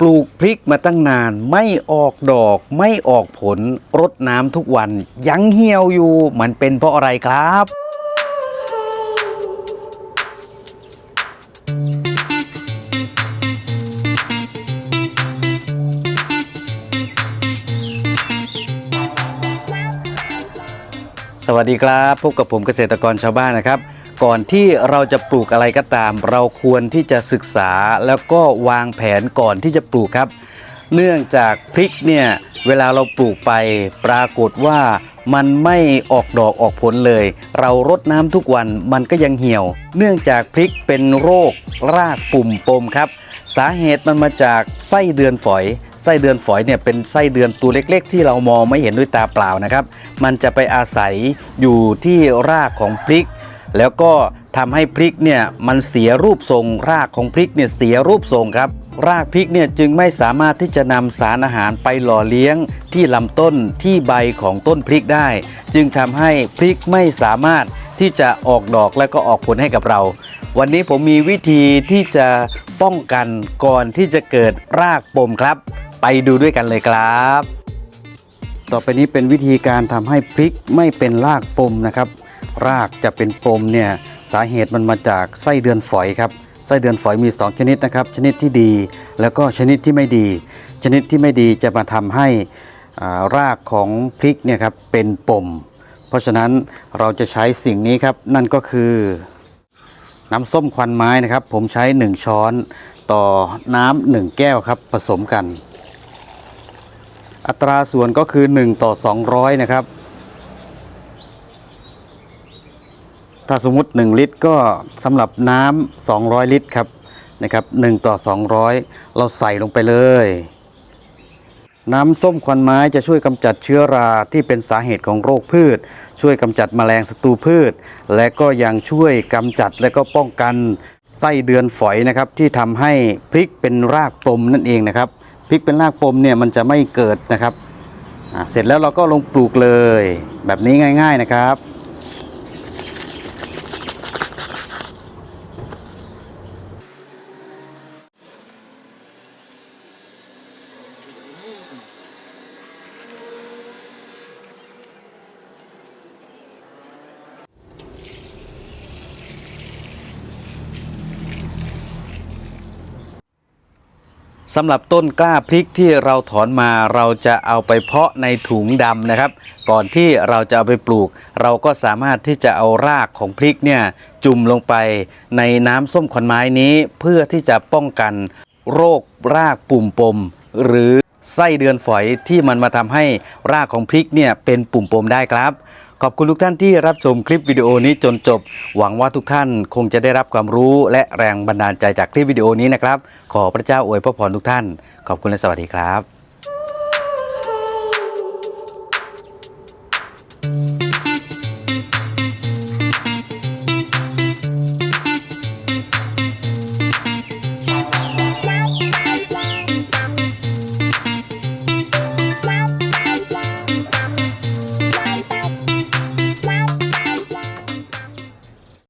ปลูกพริกมาตั้งนาน ไม่ออกดอก ไม่ออกผลรดน้ำทุกวัน ยังเหี่ยวอยู่ มันเป็นเพราะอะไรครับ สวัสดีครับพบกับผมเกษตรกรชาวบ้านนะครับ ก่อนที่เราจะปลูกอะไรก็ตาม เราควรที่จะศึกษาแล้วก็วางแผนก่อนที่จะปลูกครับ เนื่องจากพริกเนี่ยเวลาเราปลูกไปปรากฏว่ามันไม่ออกดอกออกผลเลย เรารดน้ำทุกวันมันก็ยังเหี่ยว เนื่องจากพริกเป็นโรครากปุ่มปมครับ สาเหตุมันมาจากไส้เดือนฝอย ไส้เดือนฝอยเนี่ยเป็นไส้เดือนตัวเล็ก ๆ ที่เรามองไม่เห็นด้วยตาเปล่านะครับ มันจะไปอาศัยอยู่ที่รากของพริก แล้วก็ทำให้พริกเนี่ยมันเสียรูปทรง รากของพริกเนี่ยเสียรูปทรงครับ รากพริกเนี่ยจึงไม่สามารถที่จะนำสารอาหารไปหล่อเลี้ยง ที่ลำต้นที่ใบของต้นพริกได้ จึงทำให้พริกไม่สามารถที่จะออกดอกและก็ออกผลให้กับเรา วันนี้ผมมีวิธีที่จะป้องกันก่อนที่จะเกิดรากปมครับ ไปดูด้วยกันเลยครับ ต่อไปนี้เป็นวิธีการทำให้พริกไม่เป็นรากปมนะครับ รากจะเป็นปมเนี่ยสาเหตุมันมาจากไส้เดือนฝอยครับไส้เดือนฝอยมี 2 ชนิดนะครับ ชนิดที่ดีแล้วก็ชนิดที่ไม่ดี ชนิดที่ไม่ดีจะมาทำให้รากของพริกเนี่ยครับเป็นปม เพราะฉะนั้นเราจะใช้สิ่งนี้ครับนั่นก็คือน้ำส้มควันไม้นะครับ ผมใช้ 1 ช้อนต่อน้ำหนึ่งแก้วครับผสมกัน อัตราส่วนก็คือ 1 ต่อ 200 นะครับ ถ้าสมมุติ 1 ลิตรก็สำหรับน้ำ200 ลิตรครับนะครับ1ต่อ 200 เราใส่ลงไปเลย น้ำส้มควันไม้จะช่วยกำจัดเชื้อราที่เป็นสาเหตุของโรคพืช ช่วยกำจัดแมลงศัตรูพืช และก็ยังช่วยกำจัดและก็ป้องกันไส้เดือนฝอยนะครับที่ทำให้พริกเป็นรากปมนั่นเองนะครับพริกเป็นรากปมเนี่ยมันจะไม่เกิดนะครับเสร็จแล้วเราก็ลงปลูกเลย แบบนี้ง่าย ๆนะครับ สำหรับต้นกล้าพริกที่เราถอนมาเราจะเอาไปเพาะในถุงดำนะครับ ก่อนที่เราจะเอาไปปลูก เราก็สามารถที่จะเอารากของพริกเนี่ยจุ่มลงไปในน้ำส้มขอนไม้นี้ เพื่อที่จะป้องกันโรครากปุ่มปม หรือ ไส้เดือนฝอยที่มันมาทำให้รากของพริกเนี่ยเป็นปุ่มปมได้ครับ ขอบคุณทุกท่านที่รับชมคลิปวิดีโอนี้จนจบ หวังว่าทุกท่านคงจะได้รับความรู้และแรงบันดาลใจจากคลิปวิดีโอนี้นะครับ ขอพระเจ้าอวยพระพรทุกท่าน ขอบคุณและสวัสดีครับ